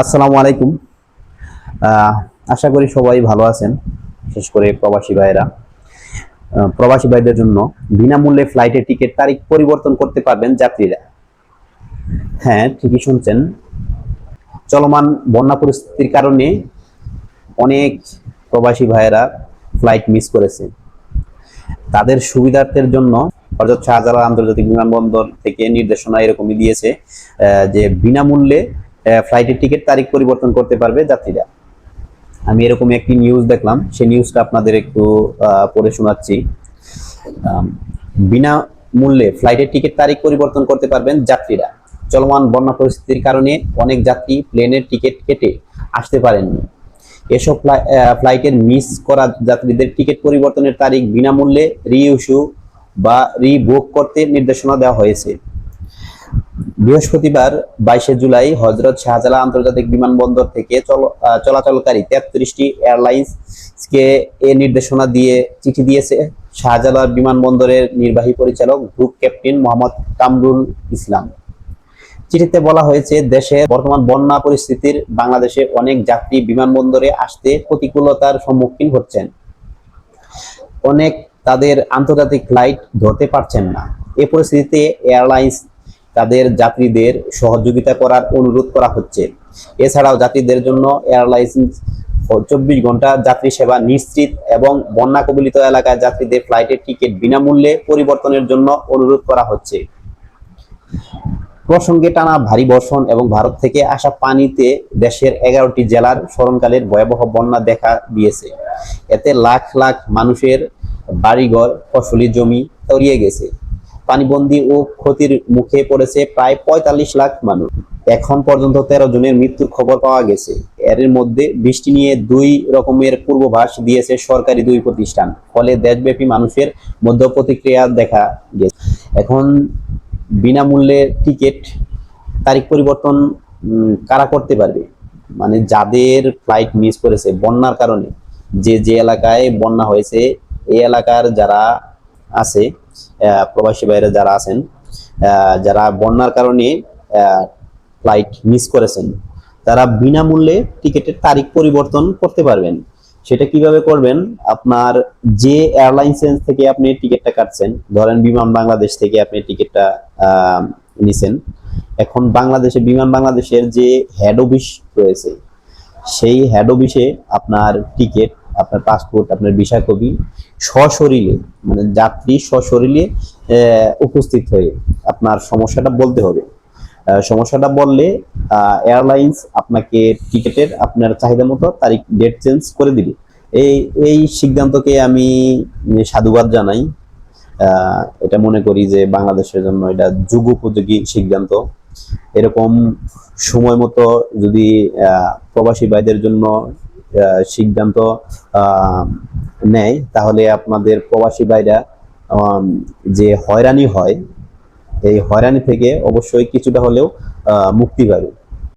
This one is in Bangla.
আসসালামু আলাইকুম। আশা করি সবাই ভালো আছেন বিশেষ করে প্রবাসী ভাইয়েরা। আহ, প্রবাসী ভাইদের জন্য বিনামূল্যে ফ্লাইটের টিকিট তারিখ পরিবর্তন করতে পারবেন যাত্রীরা। হ্যাঁ ঠিকই শুনছেন। চলমান বন্যা পরিস্থিতির কারণে অনেক প্রবাসী ভাইয়েরা ফ্লাইট মিস করেছে। তাদের সুবিধার্থের জন্য হজরত শাহজালাল আন্তর্জাতিক বিমানবন্দর থেকে নির্দেশনা এরকমই দিয়েছে যে বিনামূল্যে ফ্লাইটের টিকিট তারিখ পরিবর্তন করতে পারবে যাত্রীরা। আমি এরকম একটি নিউজ দেখলাম সেই নিউজটা আপনাদের একটু পড়ে শোনাচ্ছি। আম, বিনামূল্যে ফ্লাইটের টিকিট তারিখ পরিবর্তন করতে পারবেন যাত্রীরা। চলমান বন্যা পরিস্থিতির কারণে অনেক যাত্রী প্লেনের টিকিট কেটে আসতে পারেননি। এসব ফ্লাই- ফ্লাইটের মিস করা যাত্রীদের টিকিট পরিবর্তনের তারিখ বিনামূল্যে রিইস্যু বা রিবুক করতে নির্দেশনা দেওয়া হয়েছে। বৃহস্পতিবার বাইশে জুলাই হজরত শাহজালা আন্তর্জাতিক বিমানবন্দর থেকে চল- চলাচলকারী তেত্রিশটি এয়ারলাইন্সকে এ নির্দেশনা দিয়ে, চিঠি দিয়েছে শাহজালা বিমানবন্দরের নির্বাহী পরিচালক, গ্রুপ ক্যাপ্টেন মোহাম্মদ কামরুল ইসলাম। চিঠিতে বলা হয়েছে, দেশের বর্তমান বন্যা পরিস্থিতির বাংলাদেশে অনেক যাত্রী বিমানবন্দরে আসতে প্রতিকূলতার সম্মুখীন হচ্ছেন। অনেক তাদের আন্তর্জাতিক ফ্লাইট ধরতে পারছেন না। এ পরিস্থিতিতে এয়ারলাইন্স তাদের যাত্রীদের সহযোগিতা করার অনুরোধ করা হচ্ছে। এছাড়াও যাত্রীদের জন্য এয়ারলাইন্স চব্বিশ ঘণ্টা যাত্রী সেবা নিশ্চিত এবং বন্যা কবলিত এলাকায় যাত্রীদের ফ্লাইটের টিকিট বিনামূল্যে পরিবর্তনের জন্য অনুরোধ করা হচ্ছে। প্রসঙ্গে টানা ভারী বর্ষণ এবং ভারত থেকে আসা পানিতে দেশের এগারোটি জেলার স্মরণকালের ভয়াবহ বন্যা দেখা দিয়েছে। এতে লাখ লাখ মানুষের বাড়িঘর, ফসলি জমি তরিয়ে গেছে। পানিবন্দী ও ক্ষতির মুখে পড়েছে প্রায় পঁয়তাল্লিশ লাখ মানুষ। এখন পর্যন্ত তেরো জনের মৃত্যুর খবর পাওয়া গেছে। এর মধ্যে বৃষ্টি নিয়ে দুই রকমের পূর্বাভাস দিয়েছে সরকারি দুই প্রতিষ্ঠান। ফলে দেশব্যাপী মানুষের মধ্যে প্রতিক্রিয়া দেখা গেছে। এখন বিনামূল্যে টিকিট তারিখ পরিবর্তন কারা করতে পারবে? মানে যাদের ফ্লাইট মিস করেছে বন্যার কারণে। যে যে এলাকায় বন্যা হয়েছে, এই এলাকার যারা আছে প্রবাসী বাইরে যারা আছেন যারা বন্যার কারণে ফ্লাইট মিস করেছেন, তারা বিনামূল্যে টিকিটের তারিখ পরিবর্তন করতে পারবেন। সেটা কীভাবে করবেন? আপনার যে এয়ারলাইন্স থেকে আপনি টিকিটটা কাটছেন, ধরেন বিমান বাংলাদেশ থেকে আপনি টিকিটটা নিছেন। এখন বাংলাদেশে, বিমান বাংলাদেশের যে হেড অফিস রয়েছে, সেই হেড অফিসে আপনার টিকিট আপনার পাসপোর্ট আপনার ভিসা কপি সশরীরে মানে যাত্রী সশরীরে উপস্থিত হয়ে আপনার সমস্যাটা বলতে হবে। সমস্যাটা বললে এয়ারলাইন্স আপনাকে টিকিটের আপনার চাহিদা মতো তারিখ ডেট চেঞ্জ করে দিবে। এই এই সিদ্ধান্তকে আমি সাধুবাদ জানাই। এটা মনে করি যে বাংলাদেশের জন্য এটা যুগ উপযোগী সিদ্ধান্ত। এরকম সময় মতো যদি প্রবাসী ভাইদের জন্য সিদ্ধান্ত নেয়, তাহলে আপনাদের প্রবাসী ভাইরা যে হয়রানি হয়, এই হয়রানি থেকে অবশ্যই কিছুটা হলেও মুক্তি পাবে।